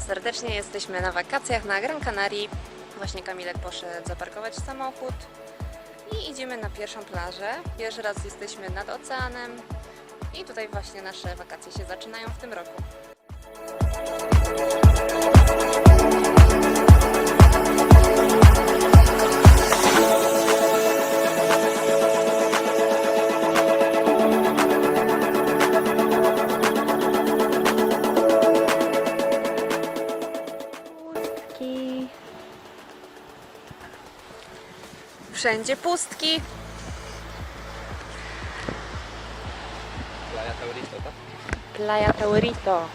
serdecznie. Jesteśmy na wakacjach na Gran Canaria. Właśnie Kamilek poszedł zaparkować samochód i idziemy na pierwszą plażę. Pierwszy raz jesteśmy nad oceanem i tutaj właśnie nasze wakacje się zaczynają w tym roku. Pustki. Wszędzie pustki. Playa Taurito, tak? Playa Taurito.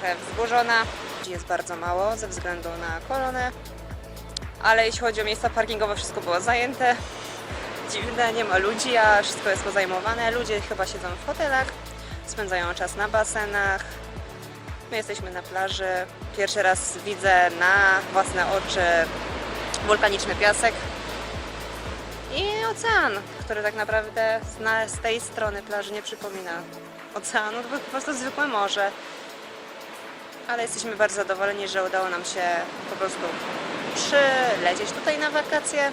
Trochę wzburzona. Jest bardzo mało ze względu na koronę. Ale jeśli chodzi o miejsca parkingowe, wszystko było zajęte. Dziwne, nie ma ludzi, a wszystko jest pozajmowane. Ludzie chyba siedzą w hotelach, spędzają czas na basenach. My jesteśmy na plaży. Pierwszy raz widzę na własne oczy wulkaniczny piasek i ocean, który tak naprawdę z, tej strony plaży nie przypomina oceanu, to po prostu zwykłe morze. Ale jesteśmy bardzo zadowoleni, że udało nam się po prostu przylecieć tutaj na wakacje,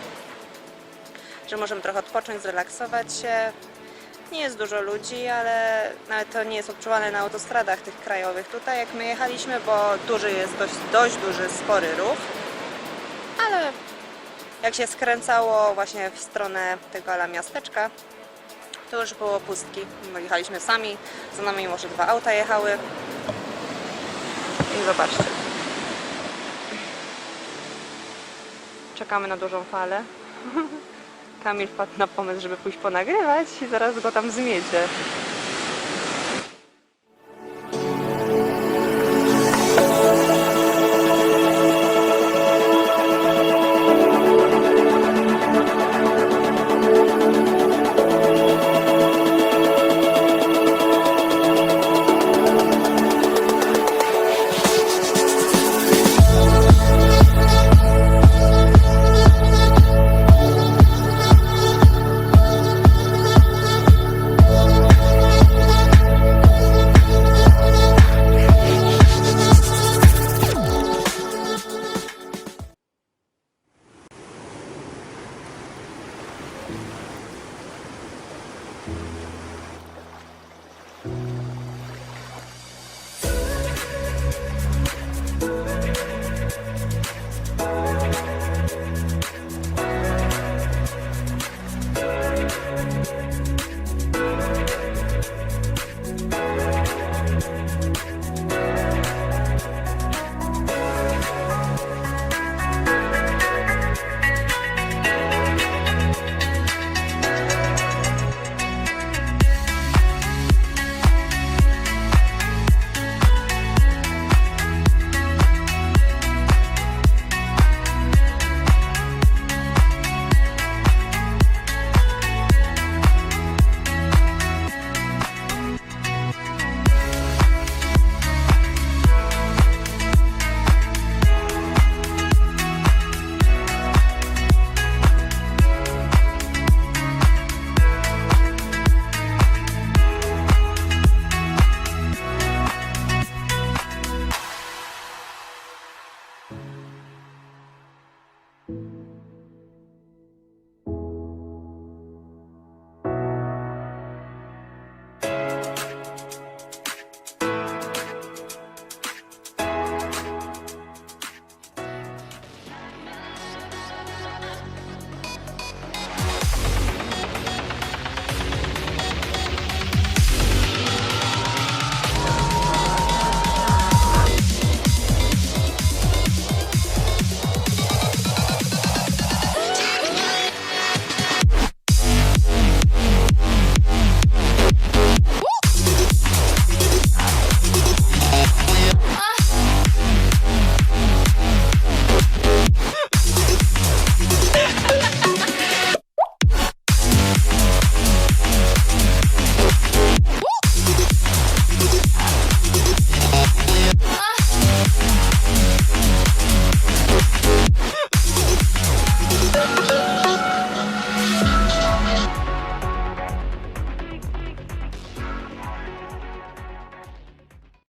że możemy trochę odpocząć, zrelaksować się. Nie jest dużo ludzi, ale nawet to nie jest odczuwane na autostradach tych krajowych tutaj, jak my jechaliśmy, bo duży jest dość, dość duży, spory ruch. Ale jak się skręcało właśnie w stronę tego ala miasteczka, to już było pustki. My jechaliśmy sami, za nami może dwa auta jechały. I zobaczcie. Czekamy na dużą falę. Kamil wpadł na pomysł, żeby pójść ponagrywać i zaraz go tam zmiecie.